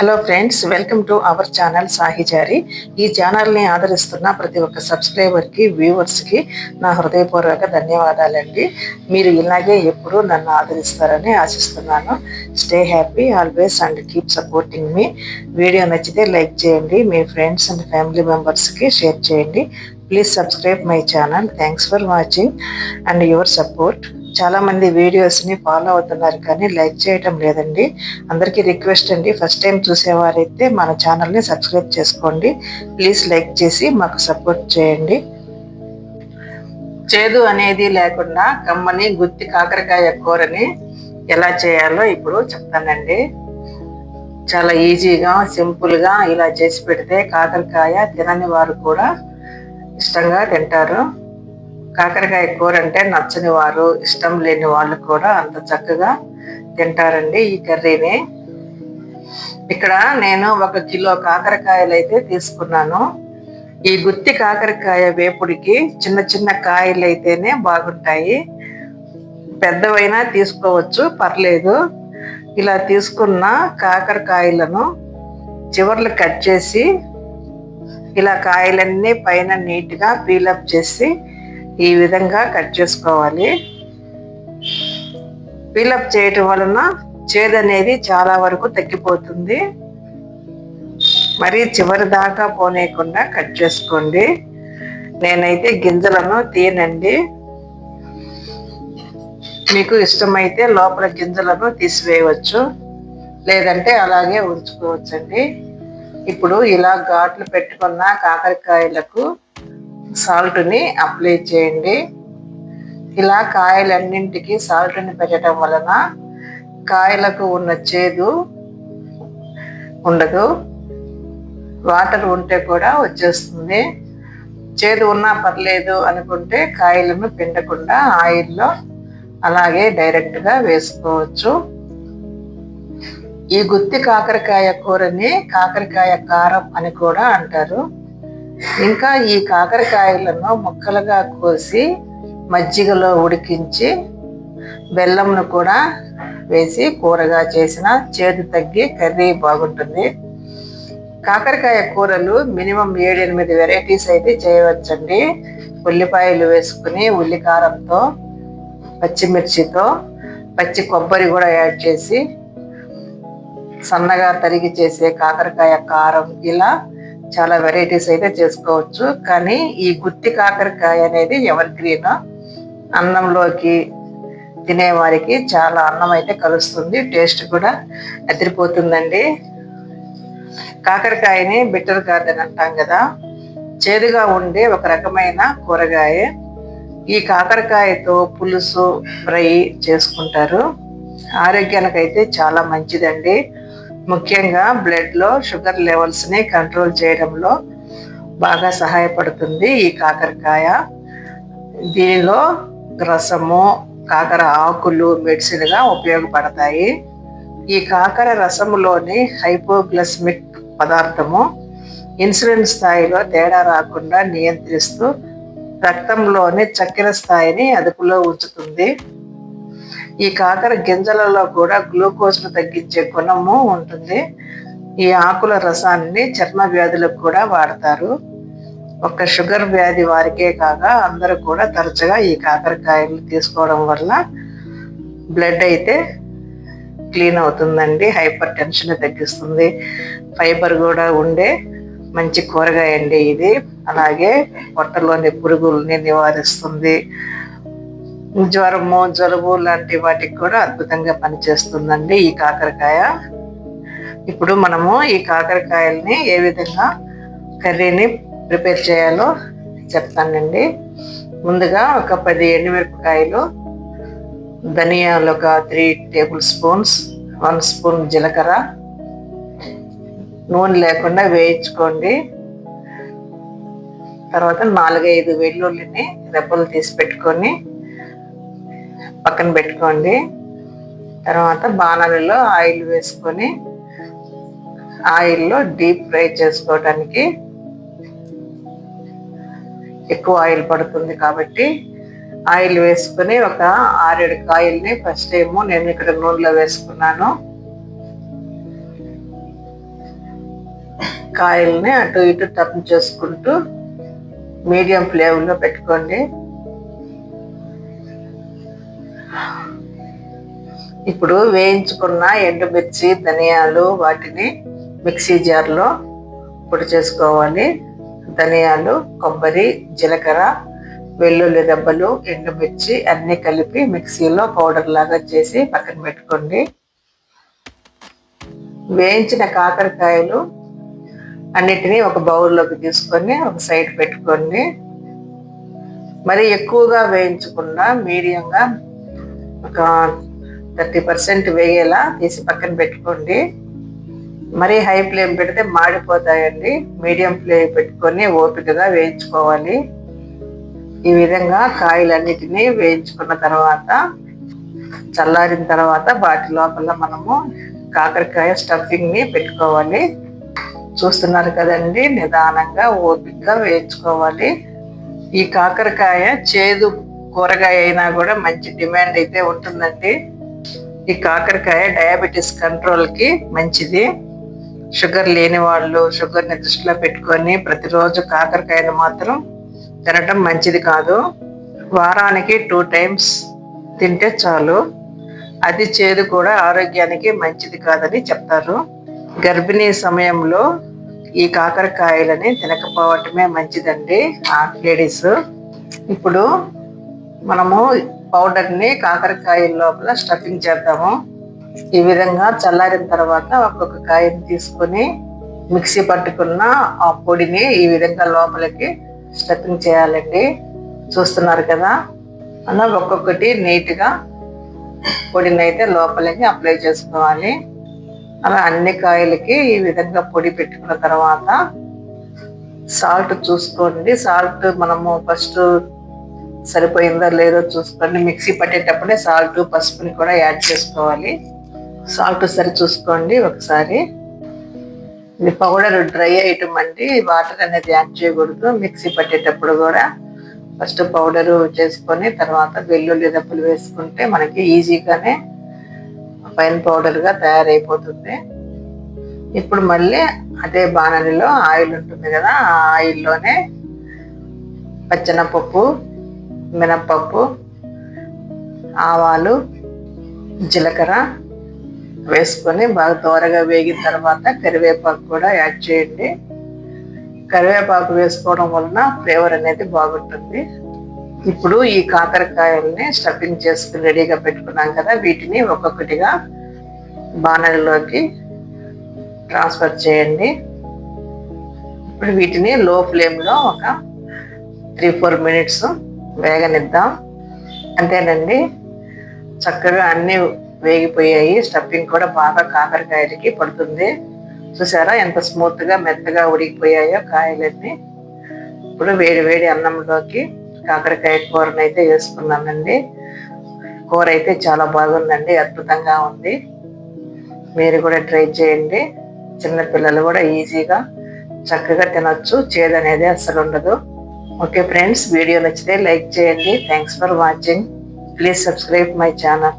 Hello friends welcome to our channel సాహిజారి ఈ ఛానల్ని ఆదరిస్తున్న ప్రతి ఒక్క సబ్స్క్రైబర్కి వ్యూవర్స్కి నా హృదయపూర్వక ధన్యవాదాలండి. మీరు ఇలాగే ఎప్పుడూ నన్ను ఆదరిస్తారని ఆశిస్తున్నాను. Stay happy always and keep supporting me video నచ్చితే లైక్ చేయండి మీ ఫ్రెండ్స్ అండ్ ఫ్యామిలీ మెంబర్స్కి షేర్ చేయండి. Please subscribe my channel thanks for watching and your support చాలా మంది వీడియోస్ని ఫాలో అవుతున్నారు కానీ లైక్ చేయటం లేదండి. అందరికీ రిక్వెస్ట్ అండి. ఫస్ట్ టైం చూసేవారైతే మన ఛానల్ని సబ్స్క్రైబ్ చేసుకోండి. ప్లీజ్ లైక్ చేసి మాకు సపోర్ట్ చేయండి. చేదు అనేది లేకుండా కమ్మని గుత్తి కాకరకాయ కూరని ఎలా చేయాలో ఇప్పుడు చెప్తానండి. చాలా ఈజీగా సింపుల్గా ఇలా చేసి పెడితే కాకరకాయ తినని వారు కూడా ఇష్టంగా తింటారు. కాకరకాయ కూర అంటే నచ్చని వారు ఇష్టం లేని వాళ్ళు కూడా అంత చక్కగా తింటారండి ఈ కర్రీని. ఇక్కడ నేను ఒక కిలో కాకరకాయలు అయితే తీసుకున్నాను. ఈ గుత్తి కాకరకాయ వేపుడికి చిన్న చిన్న కాయలు అయితేనే బాగుంటాయి. పెద్దవైనా తీసుకోవచ్చు పర్లేదు. ఇలా తీసుకున్న కాకరకాయలను చివర్లు కట్ చేసి ఇలా కాయలన్నీ పైన నీట్గా పీలప్ చేసి ఈ విధంగా కట్ చేసుకోవాలి. ఫిలప్ చేయటం వలన చేదు అనేది చాలా వరకు తగ్గిపోతుంది. మరి చివరి దాకా పోనేయకుండా కట్ చేసుకోండి. నేనైతే గింజలను తీయనండి. మీకు ఇష్టమైతే లోపల గింజలను తీసివేయవచ్చు. లేదంటే అలాగే ఉంచుకోవచ్చండి. ఇప్పుడు ఇలా ఘాట్లు పెట్టుకున్న కాకరకాయలకు సాల్ట్ని అప్లై చేయండి. ఇలా కాయలన్నింటికి సాల్ట్ని పెట్టడం వలన కాయలకు ఉన్న చేదు ఉండదు. వాటర్ ఉంటే కూడా వచ్చేస్తుంది. చేదు ఉన్నా పర్లేదు అనుకుంటే కాయలను పిండకుండా ఆయిల్లో అలాగే డైరెక్ట్గా వేసుకోవచ్చు. ఈ గుత్తి కాకరకాయ కూరని కాకరకాయ కారం అని కూడా అంటారు. ఇంకా ఈ కాకరకాయలను ముక్కలుగా కోసి మజ్జిగలో ఉడికించి బెల్లంను కూడా వేసి కూరగా చేసిన చేదు తగ్గి కర్రీ బాగుంటుంది. కాకరకాయ కూరలు మినిమం ఏడెనిమిది వెరైటీస్ అయితే చేయవచ్చండి. ఉల్లిపాయలు వేసుకుని ఉల్లికారంతో పచ్చిమిర్చితో పచ్చి కొబ్బరి కూడా యాడ్ చేసి సన్నగా తరిగి చేసే కాకరకాయ కారం ఇలా చాలా వెరైటీస్ అయితే చేసుకోవచ్చు. కానీ ఈ గుత్తి కాకరకాయ అనేది ఎవరి గ్రీన్ అన్నంలోకి తినేవారికి చాలా అన్నం అయితే కలుస్తుంది. టేస్ట్ కూడా అదిరిపోతుందండి. కాకరకాయని బిట్టర్ గార్డెన్ అంటాం కదా. చేదుగా ఉండే ఒక రకమైన కూరగాయ. ఈ కాకరకాయతో పులుసు ఫ్రై చేసుకుంటారు. ఆరోగ్యానికైతే చాలా మంచిదండి. ముఖ్యంగా బ్లడ్లో షుగర్ లెవెల్స్ని కంట్రోల్ చేయడంలో బాగా సహాయపడుతుంది ఈ కాకరకాయ. దీనిలో రసము కాకర ఆకులు మెడిసిన్గా ఉపయోగపడతాయి. ఈ కాకర రసములోని హైపోగ్లస్మిక్ పదార్థము ఇన్సులిన్ స్థాయిలో తేడా రాకుండా నియంత్రిస్తూ రక్తంలోని చక్కెర స్థాయిని అదుపులో ఉంచుతుంది. ఈ కాకర గింజలలో కూడా గ్లూకోజ్ను తగ్గించే గుణము ఉంటుంది. ఈ ఆకుల రసాన్ని చర్మ వ్యాధులకు కూడా వాడతారు. ఒక షుగర్ వ్యాధి వారికే కాక అందరూ కూడా తరచుగా ఈ కాకరకాయలు తీసుకోవడం వల్ల బ్లడ్ అయితే క్లీన్ అవుతుందండి హైపర్ టెన్షన్ తగ్గిస్తుంది. ఫైబర్ కూడా ఉండే మంచి కూరగాయ అండి ఇది. అలాగే పొట్టలోని పురుగుల్ని నివారిస్తుంది. జ్వరము జలుబు లాంటి వాటికి కూడా అద్భుతంగా పనిచేస్తుందండి ఈ కాకరకాయ. ఇప్పుడు మనము ఈ కాకరకాయల్ని ఏ విధంగా కర్రీని ప్రిపేర్ చేయాలో చెప్తానండి. ముందుగా ఒక పది ఎండుమిరపకాయలు ధనియాలు ఒక three table spoons one spoon జీలకర్ర. నూనె లేకుండా వేయించుకోండి. తర్వాత నాలుగైదు వెల్లుల్లిని రెప్పలు తీసి పెట్టుకొని పక్కన పెట్టుకోండి. తర్వాత బాణలలో ఆయిల్ వేసుకొని ఆయిల్లో డీప్ ఫ్రై చేసుకోవడానికి ఎక్కువ ఆయిల్ పడుతుంది కాబట్టి ఆయిల్ వేసుకుని ఒక ఆరేడు కాయల్ని ఫస్ట్ ఏమో నేను ఇక్కడ నూనెలో వేసుకున్నాను. కాయల్ని అటు ఇటు టర్న్ చేసుకుంటూ మీడియం ఫ్లేమ్లో పెట్టుకోండి. ఇప్పుడు వేయించుకున్న ఎండుమిర్చి ధనియాలు వాటిని మిక్సీ జార్లో పొడి చేసుకోవాలి. ధనియాలు కొబ్బరి జీలకర్ర వెల్లుల్లి దెబ్బలు ఎండుమిర్చి అన్నీ కలిపి మిక్సీలో పౌడర్ లాగా చేసి పక్కన పెట్టుకోండి. వేయించిన కాకరకాయలు అన్నిటినీ ఒక బౌల్లోకి తీసుకొని ఒక సైడ్ పెట్టుకోండి. మరి ఎక్కువగా వేయించకుండా మీడియంగా ఒక థర్టీ పర్సెంట్ వేగేలా తీసి పక్కన పెట్టుకోండి. మరి హై ఫ్లేమ్ పెడితే మాడిపోతాయండి. మీడియం ఫ్లేమ్ పెట్టుకొని ఓపికగా వేయించుకోవాలి. ఈ విధంగా కాయలన్నిటినీ వేయించుకున్న తర్వాత చల్లారిన తర్వాత వాటి లోపల మనము కాకరకాయ స్టఫింగ్ని పెట్టుకోవాలి. చూస్తున్నారు కదండి నిదానంగా ఓపికగా వేయించుకోవాలి. ఈ కాకరకాయ చేదు కూరగాయ అయినా కూడా మంచి డిమాండ్ అయితే ఉంటుందండి. ఈ కాకరకాయ డయాబెటీస్ కంట్రోల్కి మంచిది. షుగర్ లేని వాళ్ళు షుగర్ని దృష్టిలో పెట్టుకొని ప్రతిరోజు కాకరకాయను మాత్రం తినటం మంచిది కాదు. వారానికి టూ టైమ్స్ తింటే చాలు. అది చేదు కూడా ఆరోగ్యానికి మంచిది కాదని చెప్తారు. గర్భిణీ సమయంలో ఈ కాకరకాయలని తినకపోవటమే మంచిదండి లేడీస్ ఇప్పుడు మనము పౌడర్ని కాకరకాయ లోపల స్టఫింగ్ చేద్దాము. ఈ విధంగా చల్లారిన తర్వాత ఒక్కొక్క కాయని తీసుకొని మిక్సీ పట్టుకున్న ఆ పొడిని ఈ విధంగా లోపలికి స్టఫింగ్ చేయాలండి. చూస్తున్నారు కదా? అలా ఒక్కొక్కటి నీట్గా పొడిని అయితే లోపలికి అప్లై చేసుకోవాలి. అలా అన్ని కాయలకి ఈ విధంగా పొడి పెట్టుకున్న తర్వాత సాల్ట్ చూసుకోండి. సాల్ట్ మనము ఫస్ట్ సరిపోయిందో లేదో చూసుకోండి మిక్సీ పట్టేటప్పుడే సాల్ట్ పసుపుని కూడా యాడ్ చేసుకోవాలి. సాల్ట్ సరి చూసుకోండి ఒకసారి. ఇది పౌడర్ డ్రై ఐటమ్ అండి వాటర్ అనేది యాడ్ చేయకూడదు మిక్సీ పట్టేటప్పుడు కూడా. ఫస్ట్ పౌడర్ చేసుకొని తర్వాత వెల్లుల్లి దెబ్బలు వేసుకుంటే మనకి ఈజీగానే ఫైన్ పౌడర్గా తయారైపోతుంది. ఇప్పుడు మళ్ళీ అదే బాణలిలో ఆయిల్ ఉంటుంది కదా ఆ ఆయిల్లోనే పచ్చెనపప్పు మినప్పప్పు ఆవాలు జీలకర్ర వేసుకొని బాగా త్వరగా వేగిన తర్వాత కరివేపాకు కూడా యాడ్ చేయండి. కరివేపాకు వేసుకోవడం వలన ఫ్లేవర్ అనేది బాగుంటుంది. ఇప్పుడు ఈ కాకరకాయల్ని స్టఫింగ్ చేసుకుని రెడీగా పెట్టుకున్నాం కదా వీటిని ఒక్కొక్కటిగా బాణలిలోకి ట్రాన్స్ఫర్ చేయండి. ఇప్పుడు వీటిని లో ఫ్లేమ్లో ఒక త్రీ ఫోర్ మినిట్స్ వేగనిద్దాం. అంతేనండి. చక్కగా అన్నీ వేగిపోయాయి. స్టఫింగ్ కూడా బాగా కాకరకాయలకి పడుతుంది. చూసారా ఎంత స్మూత్గా మెత్తగా ఉడికిపోయాయో కాయలన్నీ. ఇప్పుడు వేడి వేడి అన్నంలోకి కాకరకాయ కూరని అయితే వేసుకున్నానండి. కూర అయితే చాలా బాగుందండి. అద్భుతంగా ఉంది. మీరు కూడా ట్రై చేయండి. చిన్నపిల్లలు కూడా ఈజీగా చక్కగా తినొచ్చు. చేదు అనేది అస్సలు ఉండదు ఓకే ఫ్రెండ్స్ వీడియో నచ్చితే లైక్ చేయండి. Thanks for watching please subscribe my channel